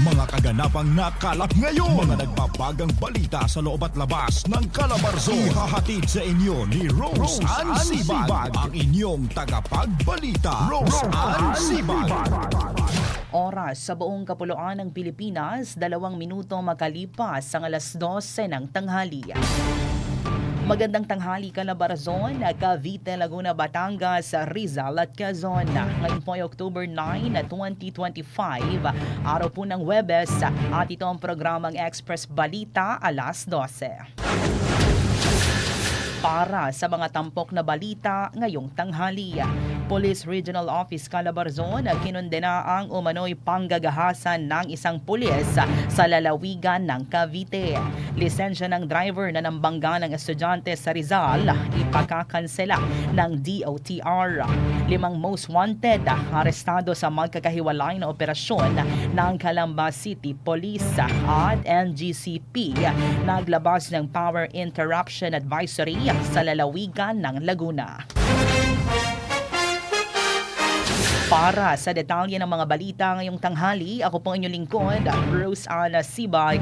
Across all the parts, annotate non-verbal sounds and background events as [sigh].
Mga kaganapang nakalap ngayon. Mga nagbabagang balita sa loob at labas ng Calabarzon. Ihahatid sa inyo ni Rose, Ann Sibag, ang inyong tagapagbalita. Rose Ann Sibag. Oras sa buong kapuluan ng Pilipinas, dalawang minuto makalipas ang alas 12 ng tanghali. Magandang tanghali Calabarzon, Cavite, Laguna, Batangas, Rizal at Quezon. Ngayon po ay October 9, 2025, araw po ng Webes at ito ang programang Express Balita alas 12 para sa mga tampok na balita ngayong tanghali. Police Regional Office Calabarzon kinundena ang umano'y panggagahasan ng isang pulis sa lalawigan ng Cavite. Lisensya ng driver na nambangga ng estudyante sa Rizal ipakakansela ng DOTR. Limang most wanted arestado sa magkakahiwalay na operasyon ng Calamba City Police at NGCP naglabas ng Power Interaction Advisory sa lalawigan ng Laguna. Para sa detalye ng mga balita ngayong tanghali, ako po ang inyong lingkod, Rose Ana Sibag.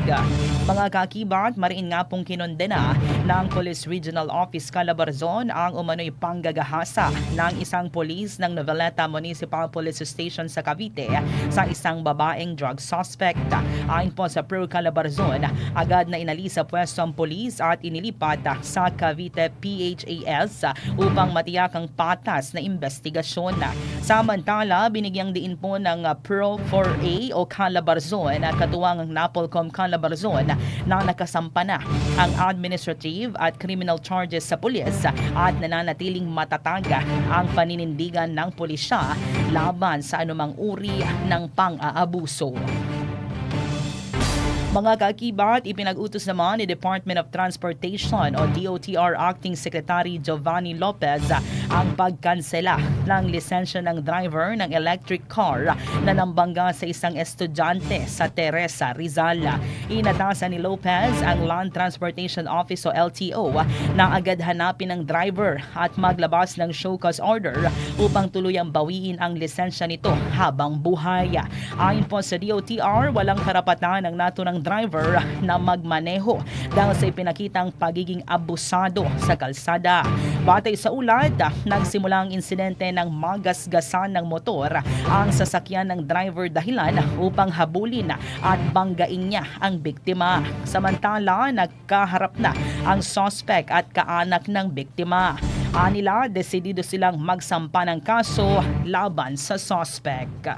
Mga kakibat, mariin nga pong kinondena ng Police Regional Office Calabarzon ang umano'y panggagahasa ng isang polis ng Noveleta Municipal Police Station sa Cavite sa isang babaeng drug suspect. Ayon po sa Pro Calabarzon, agad na inalis sa pwesto ang polis at inilipat sa Cavite PHAS upang matiyak ang patas na investigasyon. Samantala, binigyang diin po ng uh, Pro 4A o Calabarzon at katuwang ng Napolcom Calabarzon na nakasampa na ang administrative at criminal charges sa pulis at nananatiling matataga ang paninindigan ng pulisya laban sa anumang uri ng pang-aabuso. Mga kakibat, ipinag-utos naman ni Department of Transportation o DOTR Acting Secretary Giovanni Lopez ang pagkansela ng lisensya ng driver ng electric car na nambangga sa isang estudyante sa Teresa Rizal. Inatasan ni Lopez ang Land Transportation Office o LTO na agad hanapin ng driver at maglabas ng show cause order upang tuluyang bawiin ang lisensya nito habang buhay. Ayon po sa DOTR, walang karapatan ng naturang driver na magmaneho dahil sa ipinakitang pagiging abusado sa kalsada. Batay sa ulat, nagsimula ang insidente ng magasgasan ng motor ang sasakyan ng driver dahilan upang habulin at banggain niya ang biktima. Samantala, nagkaharap na ang suspect at kaanak ng biktima. Anila, desidido silang magsampa ng kaso laban sa suspect.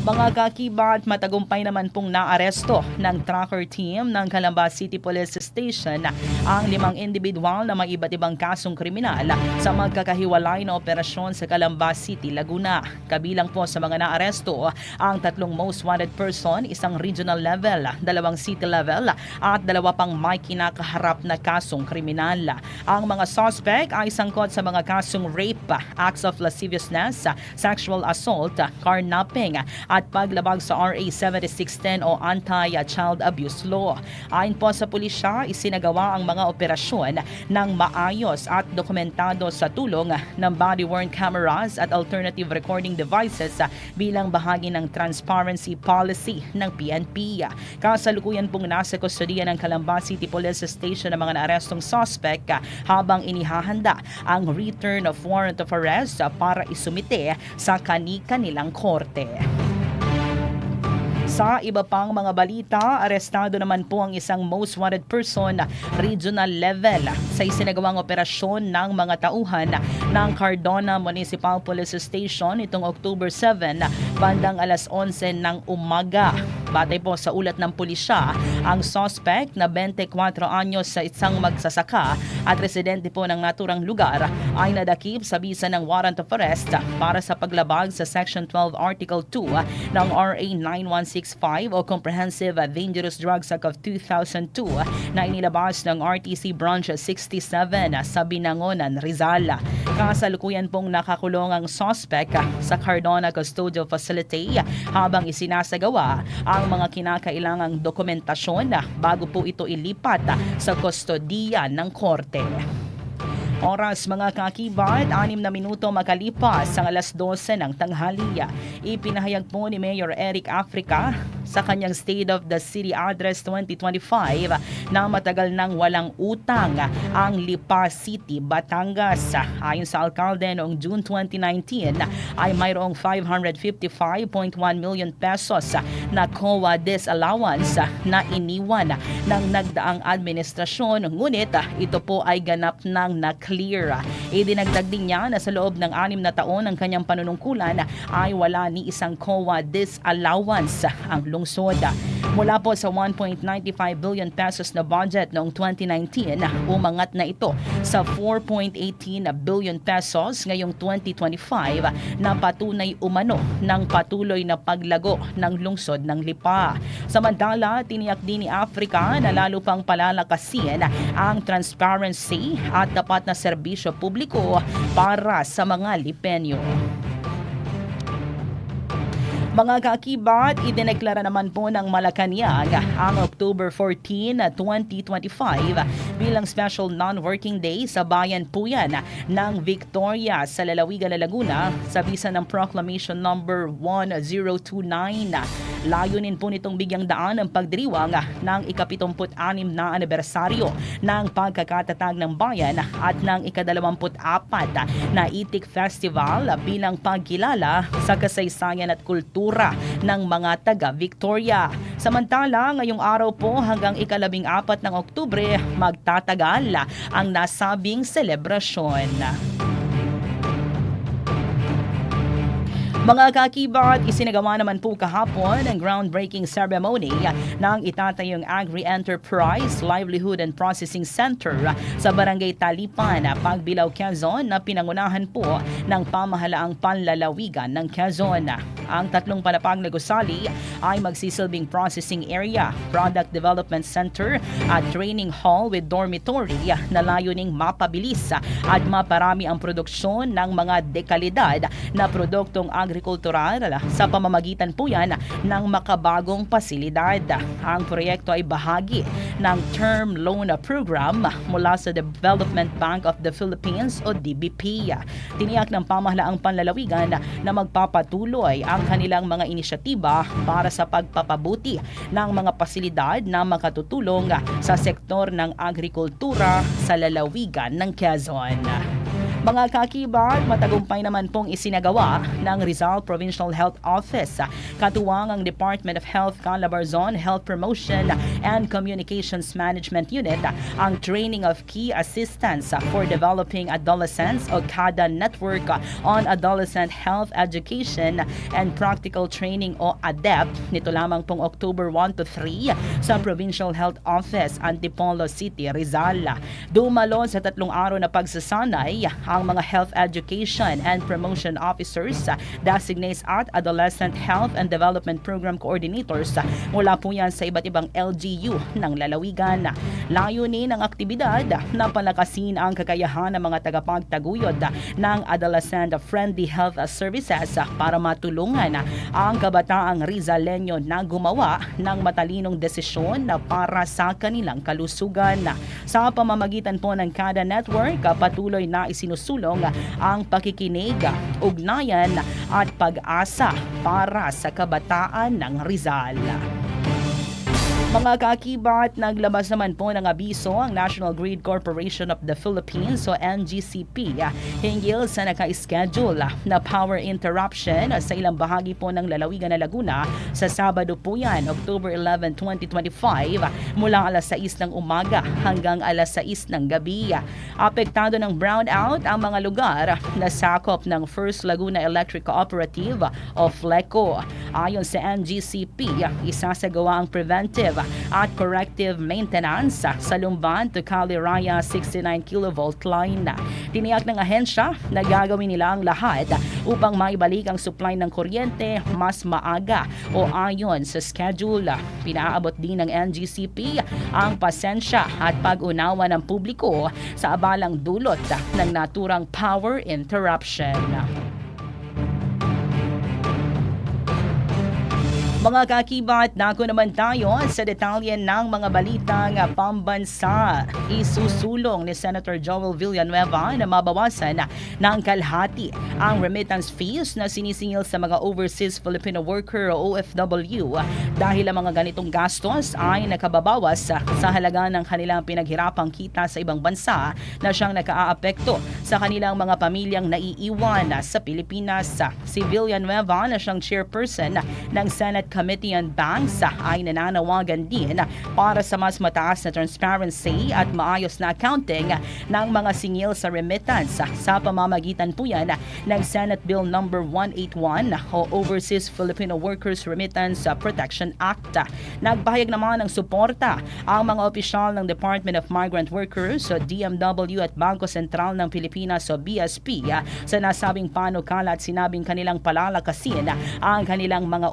Mga kakibat, matagumpay naman pong naaresto ng tracker team ng Calamba City Police Station ang limang individual na may iba't ibang kasong kriminal sa magkakahiwalay na operasyon sa Calamba City, Laguna. Kabilang po sa mga naaresto ang tatlong most wanted person, isang regional level, dalawang city level at dalawa pang may kinakaharap na kasong kriminal. Ang mga suspect ay sangkot sa mga kasong rape, acts of lasciviousness, sexual assault, carnapping at paglabag sa RA 7610 o Anti-Child Abuse Law. Ayon po sa pulisya, isinagawa ang mga operasyon ng maayos at dokumentado sa tulong ng body-worn cameras at alternative recording devices bilang bahagi ng transparency policy ng PNP. Kasalukuyan pong nasa kustodiya ng Calamba City Police Station ang mga naarestong suspect habang inihahanda ang return of warrant of arrest para isumite sa kani-kanilang korte. Sa iba pang mga balita, arestado naman po ang isang most wanted person regional level sa isinagawang operasyon ng mga tauhan ng Cardona Municipal Police Station itong October 7 bandang alas 11 ng umaga. Batay po sa ulat ng pulisya, ang suspect na 24 anyos sa isang magsasaka at residente po ng naturang lugar ay nadakip sa bisa ng warrant of arrest para sa paglabag sa Section 12 Article 2 ng RA 9165 o Comprehensive Dangerous Drugs Act of 2002 na inilabas ng RTC Branch 67 sa Binangonan, Rizal. Kasalukuyan pong nakakulong ang suspect sa Cardona Custodial Facility habang isinasagawa ang mga kinakailangang dokumentasyon bago po ito ilipat sa kustodiya ng korte. Oras mga kakibat, anim na minuto makalipas ang alas 12 ng tanghali. Ipinahayag po ni Mayor Eric Africa sa kanyang State of the City Address 2025 na matagal nang walang utang ang Lipa City, Batangas. Ayon sa alkalde noong June 2019 ay mayroong 555.1 million pesos na COA disallowance na iniwan ng nagdaang administrasyon ngunit ito po ay ganap ng na-clear. Idinagdag din niya na sa loob ng anim na taon ng kanyang panunungkulan ay wala ni isang COA disallowance ang lungsod. Mula po sa 1.95 billion pesos na budget noong 2019, umangat na ito sa 4.18 billion pesos ngayong 2025 na patunay umano ng patuloy na paglago ng lungsod ng Lipa. Samantala, tiniyak din ni Africa na lalo pang palalakasin ang transparency at dapat na serbisyo publiko para sa mga Lipenyo. Mga kaakibat, idineklara naman po ng Malacanang ang October 14, 2025 bilang special non-working day sa bayan po yan ng Victoria sa Lalawigan, Laguna sa bisa ng Proclamation number 1029. Layunin po nitong bigyang daan ang pagdiriwang ng ikapitumput-anim na anibersaryo ng pagkakatatag ng bayan at ng ikadalawamput-apat na Itik Festival bilang pagkilala sa kasaysayan at kultura ng mga taga-Victoria. Samantala, ngayong araw po hanggang ikalabing apat ng Oktubre, magtatagal ang nasabing selebrasyon. Mga kakibat, isinagawa naman po kahapon ang groundbreaking ceremony ng itatayong Agri-Enterprise Livelihood and Processing Center sa Barangay Talipan, Pagbilao, Quezon na pinangunahan po ng pamahalaang panlalawigan ng Quezon. Ang tatlong palapag na gusali ay magsisilbing processing area, product development center at training hall with dormitory na layuning mapabilis at maparami ang produksyon ng mga dekalidad na produktong agrikultural sa pamamagitan po yan ng makabagong pasilidad. Ang proyekto ay bahagi ng Term Loan Program mula sa Development Bank of the Philippines o DBP. Tiniyak ng pamahalaang panlalawigan na magpapatuloy ang kanilang mga inisyatiba para sa pagpapabuti ng mga pasilidad na makatutulong sa sektor ng agrikultura sa lalawigan ng Quezon. Mga kakibat, matagumpay naman pong isinagawa ng Rizal Provincial Health Office. Katuwang ang Department of Health Calabarzon Health Promotion and Communications Management Unit ang training of key assistants for developing adolescents o CADA Network on Adolescent Health Education and Practical Training o ADEP nito lamang pong October 1 to 3 sa Provincial Health Office, Antipolo City, Rizal. Dumalo sa tatlong araw na pagsasanay ang mga health education and promotion officers, designates at adolescent health and development program coordinators mula po yan sa iba't ibang LGU ng lalawigan. Layunin ng aktibidad na palakasin ang kakayahan ng mga tagapagtaguyod ng adolescent friendly health services para matulungan ang kabataang Rizaleño na gumawa ng matalinong desisyon para sa kanilang kalusugan. Sa pamamagitan po ng kada network, patuloy na isinusunod sinusulong ang pakikinig, ugnayan at pag-asa para sa kabataan ng Rizal. Mga kakibat, naglabas naman po ng abiso ang National Grid Corporation of the Philippines o NGCP ah, hinggil sa naka-schedule ah, na power interruption ah, sa ilang bahagi po ng lalawigan na Laguna sa Sabado po yan, October 11, 2025 ah, mula alas 6 ng umaga hanggang alas 6 ng gabi. Apektado ng brownout ang mga lugar na sakop ng First Laguna Electric Cooperative o FLECO. Ayon sa NGCP, isasagawa ang preventive at corrective maintenance sa Lumban to Caliraya 69 kV line. Tiniyak ng ahensya na gagawin nila ang lahat upang maibalik ang supply ng kuryente mas maaga o ayon sa schedule. Pinaabot din ng NGCP ang pasensya at pag-unawa ng publiko sa abalang dulot ng naturang power interruption. Mga kakibat, nako naman tayo sa detalye ng mga balitang pambansa. Isusulong ni Senator Joel Villanueva na mabawasan ng kalahati ang remittance fees na sinisingil sa mga overseas Filipino worker o OFW dahil ang mga ganitong gastos ay nakababawas sa halaga ng kanilang pinaghirapang kita sa ibang bansa na siyang nakaaapekto sa kanilang mga pamilyang naiiwan sa Pilipinas. Si Villanueva na siyang chairperson ng Senate Committee on Banks ay nananawagan din para sa mas mataas na transparency at maayos na accounting ng mga singil sa remittance sa pamamagitan po yan ng Senate Bill number 181 o Overseas Filipino Workers Remittance Protection Act. Nagpahayag naman ng suporta ang mga opisyal ng Department of Migrant Workers o DMW at Bangko Sentral ng Pilipinas o BSP sa nasabing panukala at sinabing kanilang palalakasin ang kanilang mga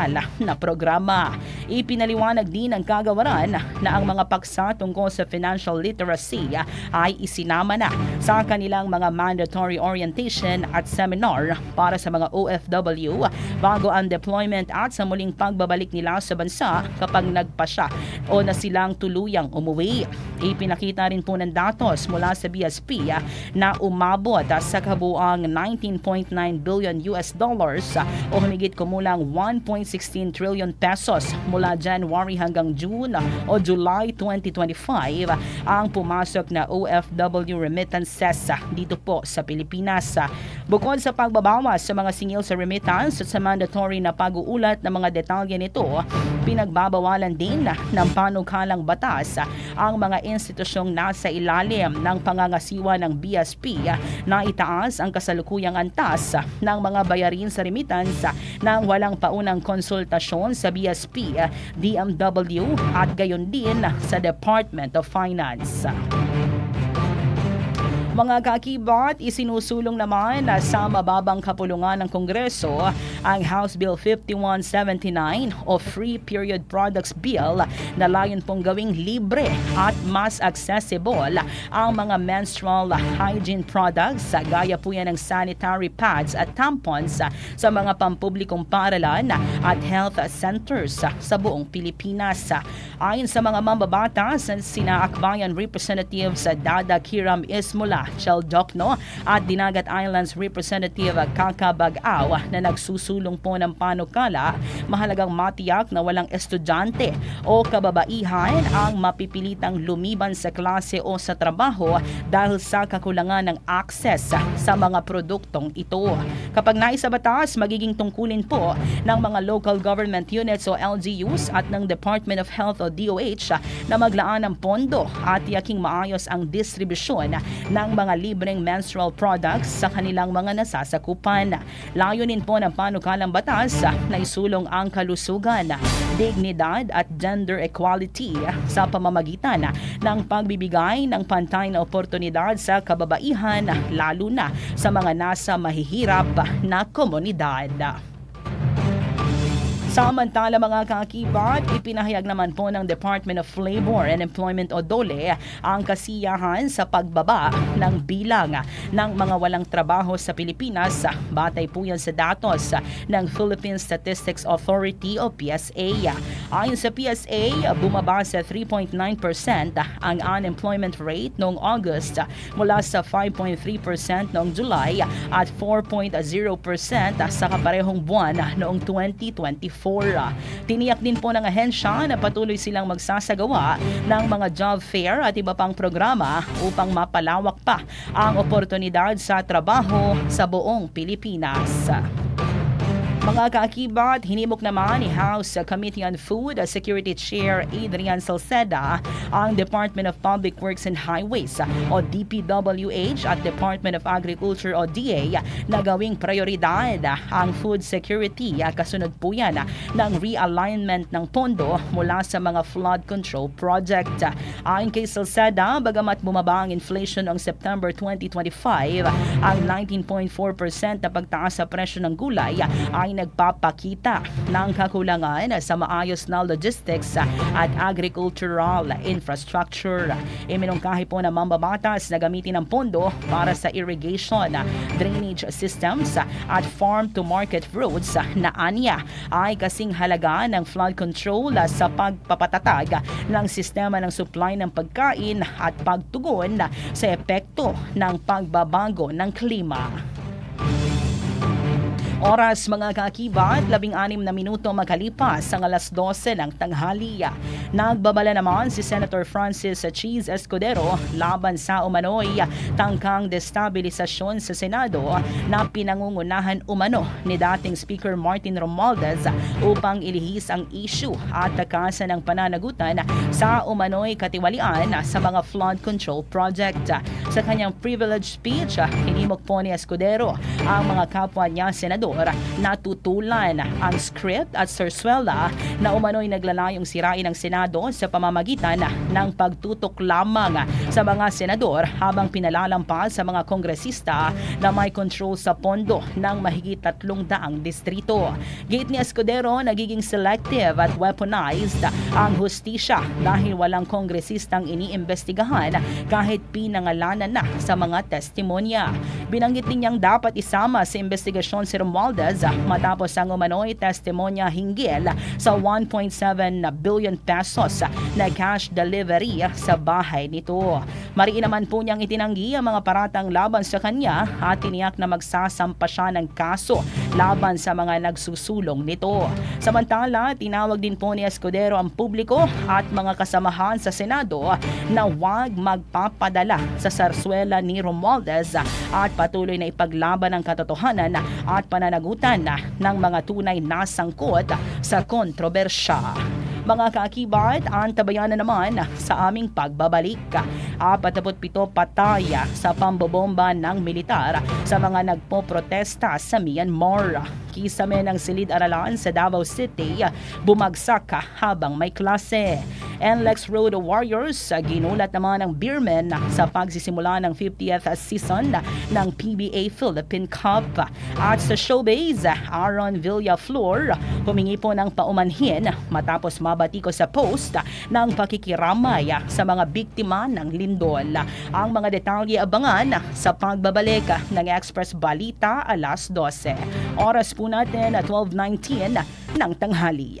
umiiral na programa. Ipinaliwanag din ng kagawaran na ang mga paksa tungkol sa financial literacy ay isinama na sa kanilang mga mandatory orientation at seminar para sa mga OFW bago ang deployment at sa muling pagbabalik nila sa bansa kapag nagpasya o na silang tuluyang umuwi. Ipinakita rin po ng datos mula sa BSP na umabot sa kabuang 19.9 billion US dollars o humigit kumulang 1.16 trillion pesos mula January hanggang June o July 2025 ang pumasok na OFW remittances dito po sa Pilipinas. Bukod sa pagbabawas sa mga singil sa remittance at sa mandatory na pag-uulat ng mga detalye nito, pinagbabawalan din ng panukalang batas ang mga institusyong nasa ilalim ng pangangasiwa ng BSP na itaas ang kasalukuyang antas ng mga bayarin sa remittance nang walang paunang konsultasyon sa BSP, DMW at gayon din sa Department of Finance. Mga kakibat, isinusulong naman na sa mababang kapulungan ng Kongreso ang House Bill 5179 o Free Period Products Bill na layon pong gawing libre at mas accessible ang mga menstrual hygiene products gaya po yan ng sanitary pads at tampons sa mga pampublikong paaralan at health centers sa buong Pilipinas. Ayon sa mga mambabatas, sina Akbayan Representatives Dada Kiram Ismula Chel Docno at Dinagat Islands Representative Kaka Bagaw na nagsusulong po ng panukala, mahalagang matiyak na walang estudyante o kababaihan ang mapipilitang lumiban sa klase o sa trabaho dahil sa kakulangan ng access sa mga produktong ito. Kapag naisa batas, magiging tungkulin po ng mga local government units o LGUs at ng Department of Health o DOH na maglaan ng pondo at tiyaking maayos ang distribusyon ng mga libreng menstrual products sa kanilang mga nasasakupan. Layunin po ng panukalang batas na isulong ang kalusugan, dignidad at gender equality sa pamamagitan ng pagbibigay ng pantay na oportunidad sa kababaihan lalo na sa mga nasa mahihirap na komunidad. Samantala mga kakibat, ipinahayag naman po ng Department of Labor and Employment o DOLE ang kasiyahan sa pagbaba ng bilang ng mga walang trabaho sa Pilipinas. Batay po yan sa datos ng Philippine Statistics Authority o PSA. Ayon sa PSA, bumaba sa 3.9% ang unemployment rate noong August mula sa 5.3% noong July at 4.0% sa kaparehong buwan noong 2025. Tiniyak din po ng ahensya na patuloy silang magsasagawa ng mga job fair at iba pang programa upang mapalawak pa ang oportunidad sa trabaho sa buong Pilipinas. Mga kaakibat, hinimok naman ni House Committee on Food Security Chair Adrian Salceda ang Department of Public Works and Highways o DPWH at Department of Agriculture o DA na gawing prioridad ang food security. Kasunod po yan ng realignment ng pondo mula sa mga flood control project. Ayon kay Salceda, bagamat bumaba ang inflation noong September 2025, ang 19.4% na pagtaas sa presyo ng gulay ay nagpapakita ng kakulangan sa maayos na logistics at agricultural infrastructure. Iminungkahi po ng mambabatas na gamitin ang pondo para sa irrigation, drainage systems at farm-to-market roads na anya ay kasing halaga ng flood control sa pagpapatatag ng sistema ng supply ng pagkain at pagtugon sa epekto ng pagbabago ng klima. Oras mga kaakibat, labing anim na minuto magkalipas ang alas 12 ng tanghali. Nagbabala naman si Senator Francis Cheese Escudero laban sa umano'y tangkang destabilisasyon sa Senado na pinangungunahan umano ni dating Speaker Martin Romualdez upang ilihis ang issue at takasan ng pananagutan sa umano'y katiwalian sa mga flood control project. Sa kanyang privilege speech, hinimok po ni Escudero ang mga kapwa niya senador na tutulan ang script at sarsuela na umano'y naglalayong sirain ang Senado sa pamamagitan ng pagtutok lamang sa mga senador habang pinalalampas sa mga kongresista na may control sa pondo ng mahigit tatlong daang distrito. Gate ni Escudero, nagiging selective at weaponized ang hustisya dahil walang kongresistang iniimbestigahan kahit pinangalanan na sa mga testimonya. Binanggit din niyang dapat isama sa investigasyon si Romualdez matapos ang umano'y testimonya hinggil sa 1.7 billion pesos na cash delivery sa bahay nito. Mariin naman po niyang itinanggi ang mga paratang laban sa kanya at tiniyak na magsasampa siya ng kaso laban sa mga nagsusulong nito. Samantala, tinawag din po ni Escudero ang publiko at mga kasamahan sa Senado na huwag magpapadala sa sarsuela ni Romualdez at patuloy na ipaglaban ang katotohanan at pananagutan ng mga tunay na sangkot sa kontrobersya. Mga kaakibat, antabayan na naman sa aming pagbabalik. 47 patay sa pambobomba ng militar sa mga nagpoprotesta sa Myanmar. Kisame ng silid-aralan sa Davao City, bumagsak habang may klase. NLEX Road Warriors, ginulat naman ng Beermen sa pagsisimula ng 50th season ng PBA Philippine Cup. At sa showbiz, Aaron Villaflor humingi po ng paumanhin matapos mabati ko sa post ng pakikiramay sa mga biktima ng lindol. Ang mga detalye abangan sa pagbabalik ng Express Balita alas 12. Oras po natin 12.19 ng tanghali.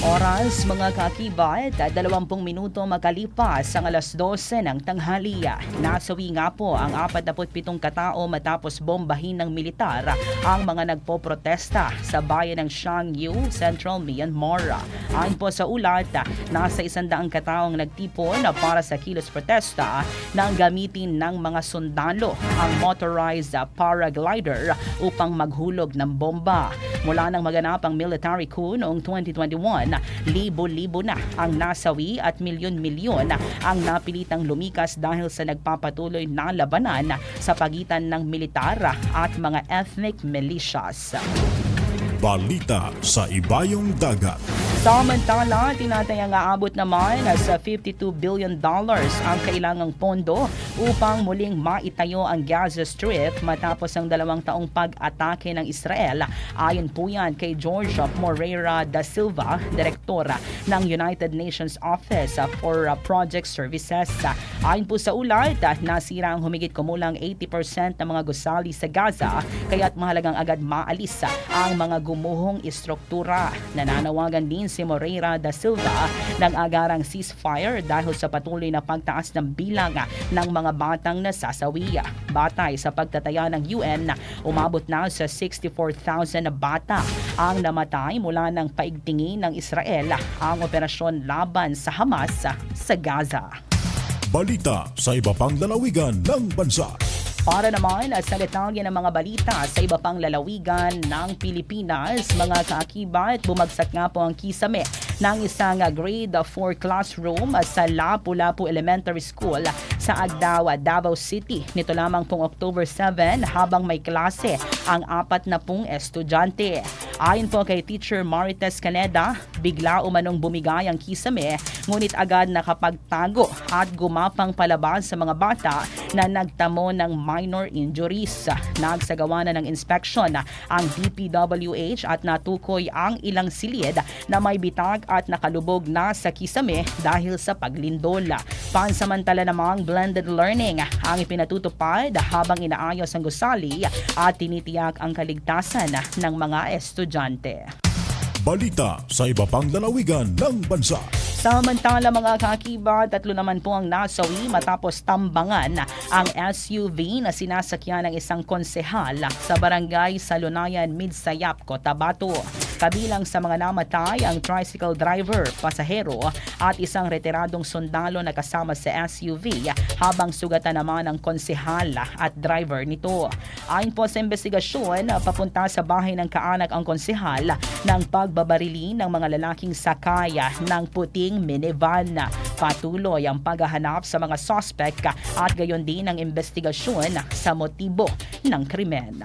Oras mga kakibat, 20 minuto makalipas ang alas 12 ng tanghaliya. Nasawi nga po ang 47 katao matapos bombahin ng militar ang mga nagpoprotesta sa bayan ng Shangyu, Central Myanmar. Ayon po sa ulat, nasa isandaang kataong nagtipon para sa kilos protesta nang gamitin ng mga sundalo ang motorized paraglider upang maghulog ng bomba. Mula nang maganap ang military coup noong 2021, libo-libo na ang nasawi at milyon-milyon ang napilitang lumikas dahil sa nagpapatuloy na labanan sa pagitan ng militar at mga ethnic militias. Balita sa Ibayong Dagat Samantala, tinatayang aabot naman sa 52 billion dollars ang kailangang pondo upang muling maitayo ang Gaza Strip matapos ang dalawang taong pag-atake ng Israel. Ayon po yan kay George Moreira da Silva, Direktora ng United Nations Office for Project Services. Ayon po sa ulat, nasira ang humigit kumulang 80% ng mga gusali sa Gaza kaya't mahalagang agad maalis ang mga gumuhong istruktura. Nananawagan din si Moreira da Silva ng agarang ceasefire dahil sa patuloy na pagtaas ng bilang ng mga batang nasasawi. Batay sa pagtataya ng UN, umabot na sa 64,000 na bata ang namatay mula ng paigtingin ng Israel ang operasyon laban sa Hamas sa Gaza. Balita sa iba pang lalawigan ng bansa Para naman sa detalye ng mga balita sa iba pang lalawigan ng Pilipinas, mga kaakibat, bumagsak nga po ang kisame ng isang grade 4 classroom sa Lapu-Lapu Elementary School sa Agdawa, Davao City. Nito lamang pong October 7 habang may klase ang apat na pong estudyante. Ayon po kay Teacher Marites Caneda, bigla umanong bumigay ang kisame ngunit agad nakapagtago at gumapang palabas sa mga bata na nagtamo ng minor injuries. Nagsagawa na ng inspeksyon ang DPWH at natukoy ang ilang silid na may bitag at nakalubog na sa kisame dahil sa paglindol. Pansamantala namang blended learning ang ipinatutupad habang inaayos ang gusali at tinitiyak ang kaligtasan ng mga estudyante. Balita sa iba pang lalawigan ng bansa Samantala mga kakiba, tatlo naman po ang nasawi matapos tambangan ang SUV na sinasakyan ng isang konsehal sa barangay Salunayan, Midsayap, Cotabato. Kabilang sa mga namatay ang tricycle driver, pasahero at isang retiradong sundalo na kasama sa SUV habang sugatan naman ang konsehal at driver nito. Ayon po sa investigasyon, papunta sa bahay ng kaanak ang konsehal ng pagbabarili ng mga lalaking sakaya ng puting minivan. Patuloy ang paghahanap sa mga suspect at gayon din ang investigasyon sa motibo ng krimen.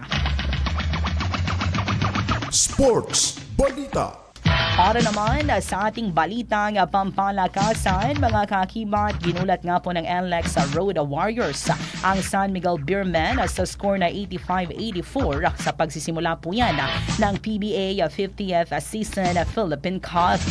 Sports Balita Para naman sa ating balitang pampalakasan, mga kakibat, ginulat nga po ng NLEX sa Road Warriors ang San Miguel Beermen sa score na 85-84 sa pagsisimula po yan ng PBA 50th Season Philippine Cup.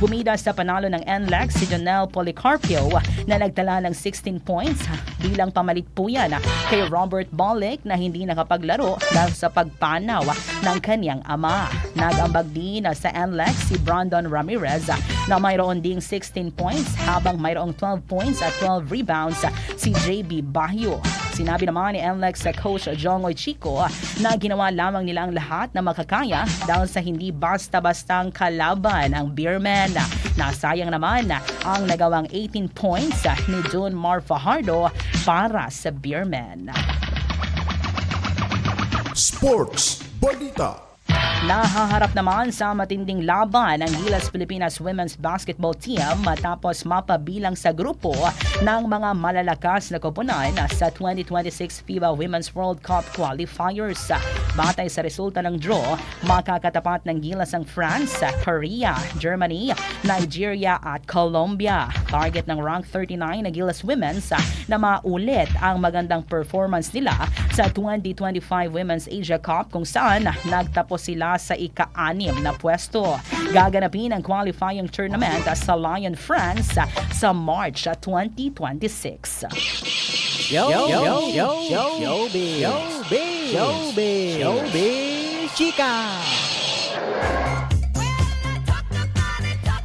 Bumida sa panalo ng NLEX si Janelle Policarpio na nagtala ng 16 points bilang pamalit po yan kay Robert Bolick na hindi nakapaglaro dahil sa pagpanaw ng kanyang ama. Nagambag din sa NLEX si Brandon Ramirez na mayroon ding 16 points habang mayroong 12 points at 12 rebounds si JB Bahio. Sinabi naman ni NLEX coach Jongoy Chico na ginawa lamang nila ang lahat na makakaya dahil sa hindi basta-bastang kalaban ang Beerman. Nasayang naman ang nagawang 18 points ni June Mar Fajardo para sa Beerman. Sports Balita Nahaharap naman sa matinding laban ang Gilas Pilipinas Women's Basketball Team matapos mapabilang sa grupo ng mga malalakas na koponan sa 2026 FIBA Women's World Cup Qualifiers. Batay sa resulta ng draw, makakatapat ng Gilas ang France, Korea, Germany, Nigeria at Colombia. Target ng rank 39 na Gilas Women's na maulit ang magandang performance nila sa 2025 Women's Asia Cup kung saan nagtapos sila sa ika-anim na pwesto. Gaganapin ang qualifying tournament sa Lyon, France sa March 2026. Yo, yo, yo, yo, yo, showbiz, showbiz, showbiz, showbiz, chika.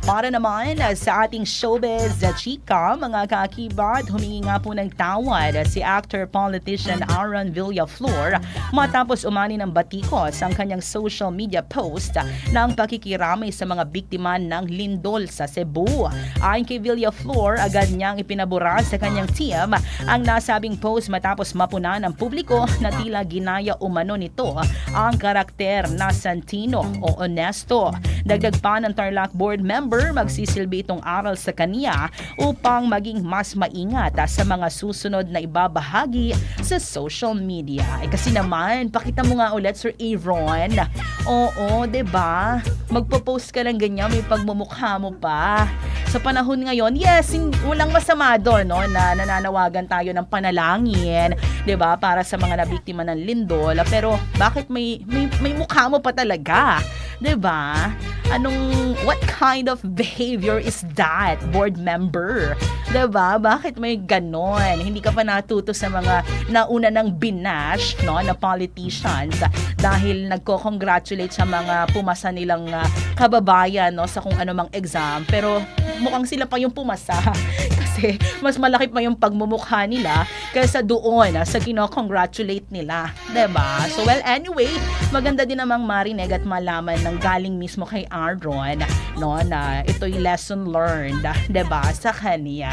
Para naman uh, sa ating showbiz uh, chika, mga kakibat, humingi nga po ng tawad uh, si actor-politician Aaron Villaflor matapos umani ng batikos ang kanyang social media post ng pakikiramay sa mga biktima ng lindol sa Cebu. Ayon kay Villaflor, agad niyang ipinabura sa kanyang team ang nasabing post matapos mapuna ng publiko na tila ginaya umano nito ang karakter na Santino o Honesto. Dagdag pa ng Tarlac board member, magsisilbi itong aral sa kanya upang maging mas maingat sa mga susunod na ibabahagi sa social media. Eh kasi naman, pakita mo nga ulit Sir Aaron. Oo, ba? Magpo-post ka lang ganyan, may pagmumukha mo pa. Sa panahon ngayon, yes, walang masama doon, no, na nananawagan tayo ng panalangin, 'di ba, para sa mga nabiktima ng lindol. Pero bakit may may, may mukha mo pa talaga? 'Di ba? Anong what kind of behavior is that, board member? 'Di ba? Bakit may ganon? Hindi ka pa natuto sa mga nauna ng binash, no, na politicians dahil nagko-congratulate sa mga pumasa nilang ah, kababayan, no, sa kung anumang exam. Pero mukhang sila pa yung pumasa [laughs] kasi mas malaki pa yung pagmumukha nila kaysa doon ah, sa kino-congratulate nila. ba? So well, anyway, maganda din namang marinig at malaman ng galing mismo kay Aaron no na ito'y lesson learned, ba, sa kanya.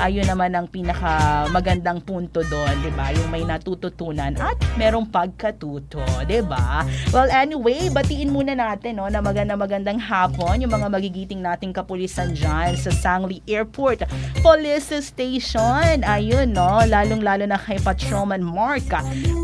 Ayun naman ang pinaka magandang punto doon, ba? Yung may natututunan at merong pagkatuto, ba? Well, anyway, batiin muna natin no na maganda magandang hapon yung mga magigiting nating kapulisan diyan sa Sangli Airport Police Station. Ayun no, lalong-lalo na kay Patrolman Mark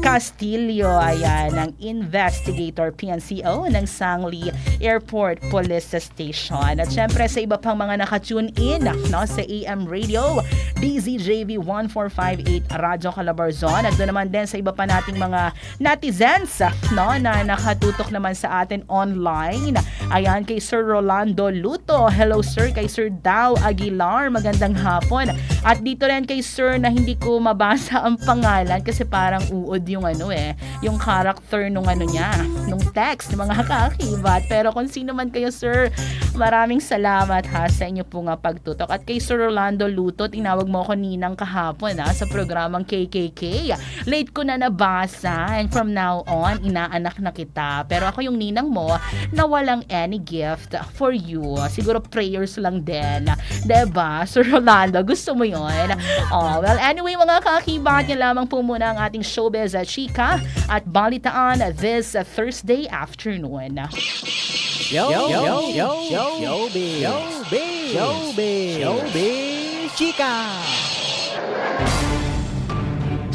Castillo, ayan, ang investigator PNCO ng Sangli Airport Police Station. At syempre sa iba pang mga nakatune in no, sa AM Radio, DZJV 1458 Radyo Calabarzon. At doon naman din sa iba pa nating mga netizens no, na nakatutok naman sa atin online. Ayan kay Sir Rolando Luto. Hello sir kay Sir Dao Aguilar. Magandang hapon. At dito rin kay Sir na hindi ko mabasa ang pangalan kasi parang uod yung ano eh, yung character nung ano niya, nung text ng mga [laughs] kakibat. Pero kung sino man kayo Sir, maraming salamat ha sa inyo po nga pagtutok. At kay Sir Rolando Luto, tinawag mo ako ninang kahapon ha sa programang KKK. Late ko na nabasa and from now on, inaanak na kita. Pero ako yung ninang mo na walang any gift for you. Siguro prayers lang din. 'Di ba? Sir Rolando, gusto mo 'yon? Oh, well, anyway, mga kakibat, yan lamang po muna ang ating showbiz at chika at balitaan this Thursday afternoon. Yo, yo, yo, yo, showbiz, showbiz, showbiz, showbiz, chika.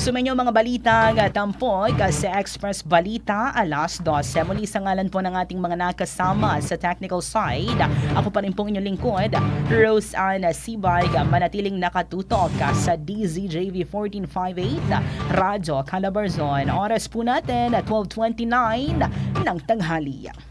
Sumenyo mga balita gatampoy kasi Express Balita alas 12. Muli sa ngalan po ng ating mga nakasama sa technical side. Ako pa rin pong inyong lingkod, Rose Ann Sibay, manatiling nakatutok sa DZJV 1458 Radyo Calabarzon. Oras po natin at 12.29 ng tanghali.